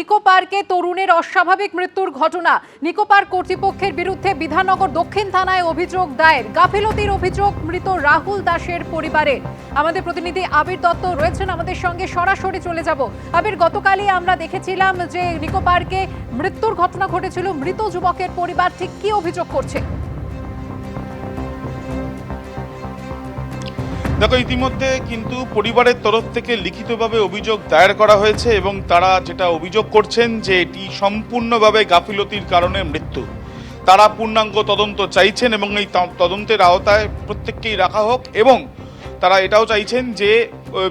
নিকো পার্কে তরুণের অস্বাভাবিক মৃত্যুর ঘটনা। নিকো পার্ক কর্তৃপক্ষের বিরুদ্ধে বিধাননগর দক্ষিণ থানায় অভিযোগ দায়ের। গাফিলতির অভিযোগ মৃত রাহুল দাসের পরিবারে। আমাদের প্রতিনিধি আবির দত্ত রয়েছেন আমাদের সঙ্গে। সরাসরি চলে যাব। আবির, গতকালই আমরা দেখেছিলাম যে নিকো পার্কে মৃত্যুর ঘটনা ঘটেছিল। মৃত যুবকের পরিবার ঠিক কি অভিযোগ করছে? দেখো, ইতিমধ্যে কিন্তু পরিবারের তরফ থেকে লিখিতভাবে অভিযোগ দায়ের করা হয়েছে এবং তারা যেটা অভিযোগ করছেন যে এটি সম্পূর্ণভাবে গাফিলতির কারণে মৃত্যু। তারা পূর্ণাঙ্গ তদন্ত চাইছেন এবং এই তদন্তের আওতায় প্রত্যেককেই রাখা হোক এবং তারা এটাও চাইছেন যে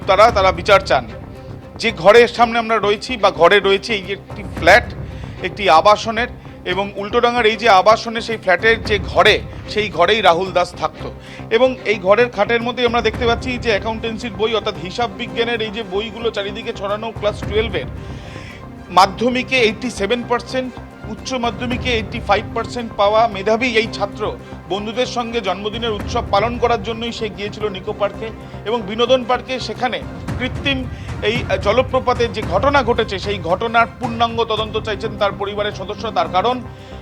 তারা তারা বিচার চান। যে ঘরের সামনে আমরা রয়েছি বা ঘরে রয়েছে এই একটি ফ্ল্যাট, একটি আবাসনের এবং উল্টোডাঙ্গার এই যে আবাসনে সেই ফ্ল্যাটের যে ঘরে, সেই ঘরেই রাহুল দাস থাকতো। এবং এই ঘরের খাটের মধ্যে আমরা দেখতে পাচ্ছি যে অ্যাকাউন্টেন্সির বই, অর্থাৎ হিসাব বিজ্ঞানের এই যে বইগুলো চারিদিকে ছড়ানো ক্লাস টুয়েলভের মাধ্যমিকে এইটটি সেভেন পার্সেন্ট উচ্চ মাধ্যমিকে এইটটি ফাইভ পার্সেন্ট পাওয়া মেধাবী এই ছাত্র বন্ধুদের সঙ্গে জন্মদিনের উৎসব পালন করার জন্যই সে গিয়েছিল নিকো পার্কে এবং বিনোদন পার্কে। সেখানে কৃত্রিম এই জলপ্রপাতের যে ঘটনা ঘটেছে, সেই ঘটনার পূর্ণাঙ্গ তদন্ত চাইছেন তার পরিবারের সদস্য। তার কারণ,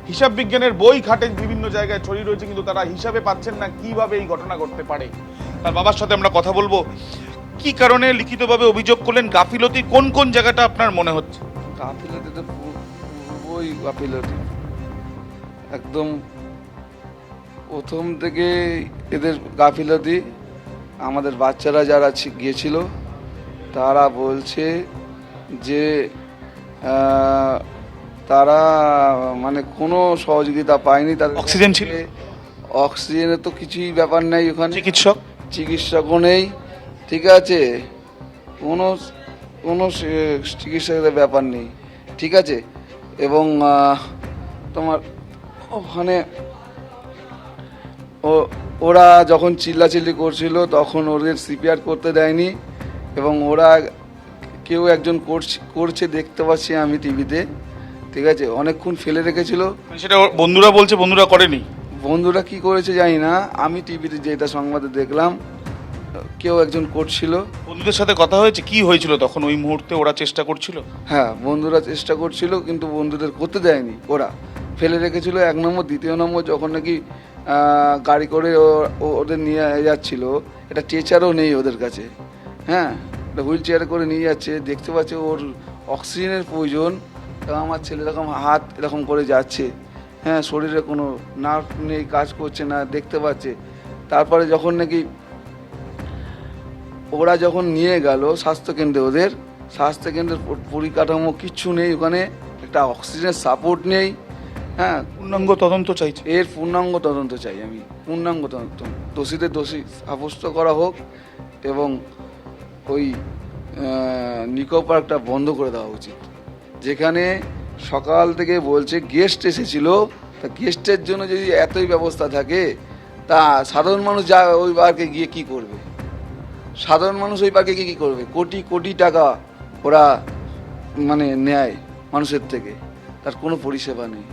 হিসাব বিজ্ঞানের বই ঘাটে বিভিন্ন জায়গায় ছড়িয়ে রয়েছে, কিন্তু তারা হিসাবে পাচ্ছেন না কীভাবে এই ঘটনা ঘটতে পারে। তার বাবার সাথে আমরা কথা বলব। কি কারণে লিখিতভাবে অভিযোগ করলেন গাফিলতি? কোন কোন জায়গাটা আপনার মনে হচ্ছে? গাফিলতি তো গাফিলতি। একদম প্রথম থেকে এদের গাফিলতি। আমাদের বাচ্চারা যারা গিয়েছিল তারা বলছে যে তারা মানে কোনো সহযোগিতা পায়নি তাদের অক্সিজেন ছিল? অক্সিজেনের তো কিছুই ব্যাপার নেই ওখানে। চিকিৎসক? চিকিৎসকও নেই। ঠিক আছে। কোনো কোনো চিকিৎসকের ব্যাপার নেই। ঠিক আছে। এবং তোমার ওখানে ও ওরা যখন চিল্লাচিল্লি করছিল তখন ওদের সিপিআর করতে দেয়নি। এবং ওরা কেউ একজন করছে করছে দেখতে পাচ্ছি আমি টিভিতে ঠিক আছে? অনেকক্ষণ ফেলে রেখেছিল। সেটা বন্ধুরা বলছে বন্ধুরা করেনি? বন্ধুরা কি করেছে জানি না। আমি টিভিতে যেটা সংবাদে দেখলাম কেউ একজন করছিল। বন্ধুদের সাথে কথা হয়েছে? কি হয়েছিল তখন ওই মুহূর্তে ওরা চেষ্টা করছিল? হ্যাঁ বন্ধুরা চেষ্টা করছিল কিন্তু বন্ধুদের করতে দেয়নি ওরা। ফেলে রেখেছিল এক নম্বর দ্বিতীয় নম্বর যখন নাকি গাড়ি করে ওদের নিয়ে যাচ্ছিল এটা টেচারও নেই ওদের কাছে। হ্যাঁ হুইল চেয়ারে করে নিয়ে যাচ্ছে দেখতে পাচ্ছে ওর অক্সিজেনের প্রয়োজন তো আমার ছেলে এরকম হাত এরকম করে যাচ্ছে। হ্যাঁ শরীরে কোনো নার্ভ নেই কাজ করছে না দেখতে পাচ্ছে। তারপরে যখন নাকি ওরা যখন নিয়ে গেল স্বাস্থ্যকেন্দ্রে ওদের স্বাস্থ্যকেন্দ্রের পরিকাঠামো কিচ্ছু নেই ওখানে একটা অক্সিজেনের সাপোর্ট নেই হ্যাঁ। পূর্ণাঙ্গ তদন্ত চাইছে। এর পূর্ণাঙ্গ তদন্ত চাই আমি পূর্ণাঙ্গ তদন্ত। দোষীদের দোষী সাব্যস্ত করা হোক এবং ওই নিকো পার্কটা বন্ধ করে দেওয়া উচিত। যেখানে সকাল থেকে বলছে গেস্ট এসেছিল, তা গেস্টের জন্য যদি এতই ব্যবস্থা থাকে, তা সাধারণ মানুষ যা ওই পার্কে গিয়ে কি করবে? সাধারণ মানুষ ওই পার্কে গিয়ে কী করবে? কোটি কোটি টাকা ওরা মানে নেয় মানুষের থেকে। তার কোনো পরিষেবা নেই।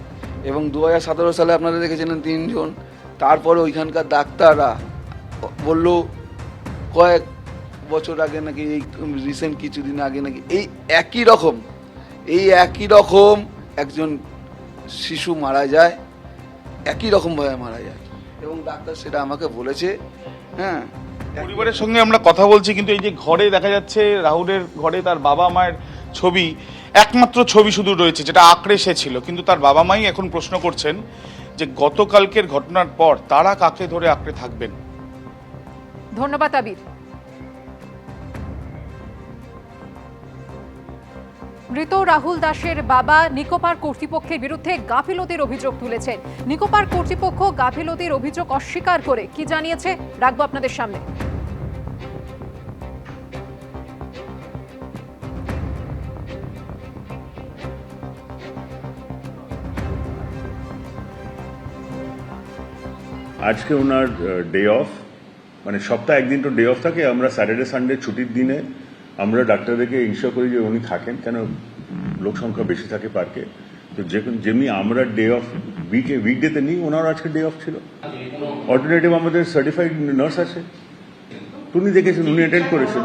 এবং দু হাজার সতেরো সালে আপনারা দেখেছিলেন তিনজন, তারপরে ওইখানকার ডাক্তাররা বলল, কয়েক বছর আগে নাকি এই রিসেন্ট কিছুদিন আগে নাকি এই একই রকম এই একই রকম একজন শিশু মারা যায় একই রকমভাবে মারা যায়। এবং ডাক্তার সেটা আমাকে বলেছে হ্যাঁ। পরিবারের সঙ্গে আমরা কথা বলছি কিন্তু এই যে ঘরে দেখা যাচ্ছে রাহুলের ঘরে তার বাবা মায়ের ছবি একমাত্র ছবি শুধু রয়েছে যেটা আঁকড়ে সে ছিল। কিন্তু তার বাবা মাই এখন প্রশ্ন করছেন যে গতকালকের ঘটনার পর তারা কাকে ধরে আঁকড়ে থাকবেন? ধন্যবাদ আবির। মৃত রাহুল দাসের বাবা নিকোপার কর্তৃপক্ষের বিরুদ্ধে গাফিলতির অভিযোগ তুলেছেন। নিকোপার কর্তৃপক্ষ গাফিলতির অভিযোগ অস্বীকার করে কি জানিয়েছে, রাখব আপনাদের সামনে। আজকে ওনার ডে অফ মানে সপ্তাহে একদিন তো ডে অফ থাকে, আমরা স্যাটারডে সানডে ছুটির দিনে আমরা ডাক্তারদেরকে ইনশিওর করি যে উনি থাকেন, কেন লোক সংখ্যা বেশি থাকে পার্কে তো যেমনি আমরা ডে অফ উইকে উইকডেতে নিই ওনার আজকে ডে অফ ছিল। অল্টারনেটিভ আমাদের সার্টিফাইড নার্স আছে। উনি দেখেছেন, উনি অ্যাটেন্ড করেছেন।